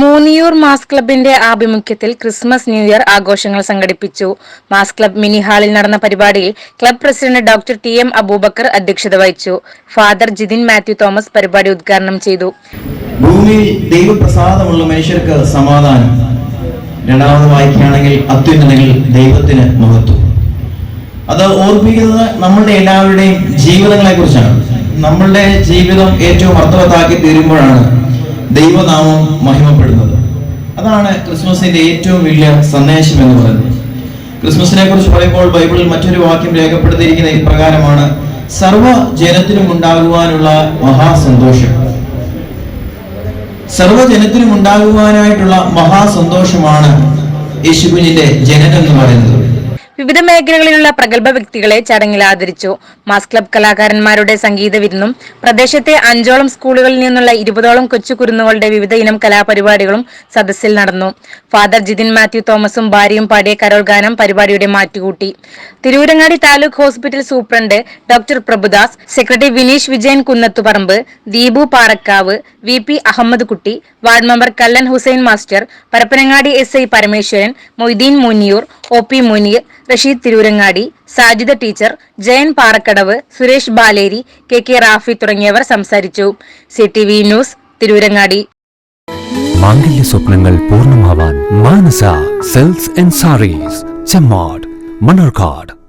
Mass ക്ലബിന്റെ ആഭിമുഖ്യത്തിൽ Christmas new year ആഘോഷങ്ങൾ സംഘടിപ്പിച്ചു. മാസ് ക്ലബ് മിനി ഹാളിൽ നടന്ന പരിപാടിയിൽ club president doctor T M Abubakar അധ്യക്ഷത വഹിച്ചു. ഫാദർ ജിതിൻ മാത്യു തോമസ് പരിപാടി ഉദ്ഘാടനം ചെയ്തു. ഭൂമിയിൽ ദൈവപ്രസാദമുള്ള മനുഷ്യർക്ക് സമാധാനം. രണ്ടാമത് വായിക്കുകയാണെങ്കിൽ അത്യുന്നതങ്ങളിൽ ദൈവത്തിന് മഹത്വം. അത് ഓർപ്പിക്കുന്നത് നമ്മളുടെ എല്ലാവരുടെയും ജീവിതങ്ങളെ കുറിച്ചാണ് നമ്മളുടെ ജീവിതം ഏറ്റവും അർത്ഥവത്താക്കി തീരുമ്പോഴാണ് ദൈവനാമം മഹിമപ്പെടുന്നത്. അതാണ് ക്രിസ്മസിന്റെ ഏറ്റവും വലിയ സന്ദേശം എന്ന് പറയുന്നത്. ക്രിസ്മസിനെ കുറിച്ച് പറയുമ്പോൾ ബൈബിളിൽ മറ്റൊരു വാക്യം രേഖപ്പെടുത്തിയിരിക്കുന്ന ഇപ്രകാരമാണ് സർവ ജനത്തിനും ഉണ്ടാകുവാനുള്ള മഹാസന്തോഷം. സർവജനത്തിനും ഉണ്ടാകുവാനായിട്ടുള്ള മഹാസന്തോഷമാണ് യേശുവിനിന്റെ ജനനം എന്ന് പറയുന്നത്. വിവിധ മേഖലകളിലുള്ള പ്രഗത്ഭ വ്യക്തികളെ ചടങ്ങിൽ ആദരിച്ചു. മാസ് ക്ലബ് കലാകാരന്മാരുടെ സംഗീത വിരുന്നും പ്രദേശത്തെ അഞ്ചോളം സ്കൂളുകളിൽ നിന്നുള്ള ഇരുപതോളം കൊച്ചു കുരുന്നുകളുടെ വിവിധ ഇനം കലാപരിപാടികളും സദസ്സിൽ നടന്നു. ഫാദർ ജിതിൻ മാത്യു തോമസും ഭാര്യയും പാടിയ കരോൾ ഗാനം പരിപാടിയുടെ മാറ്റുകൂട്ടി. Tirurangadi taluk hospital superintendent doctor Prabhudas secretary Vineesh Vijayan Kunnathuparambu Deepu Parakkavu V P Ahammed Kutty ward member Kallan Hussain master Parappanangadi S I Parameswaran Moideen Muniyur O P Muneer Rasheed Tirurangadi Sajida teacher Jayan Parakkadavu Suresh Baleri K K Rafi തുടങ്ങിയവർ സംസാരിച്ചു. C T V news Tirurangadi. മാംഗല്യ സ്വപ്നങ്ങൾ പൂർണമാവാൻ Manasa cells and saris Chemmad Mannarkkad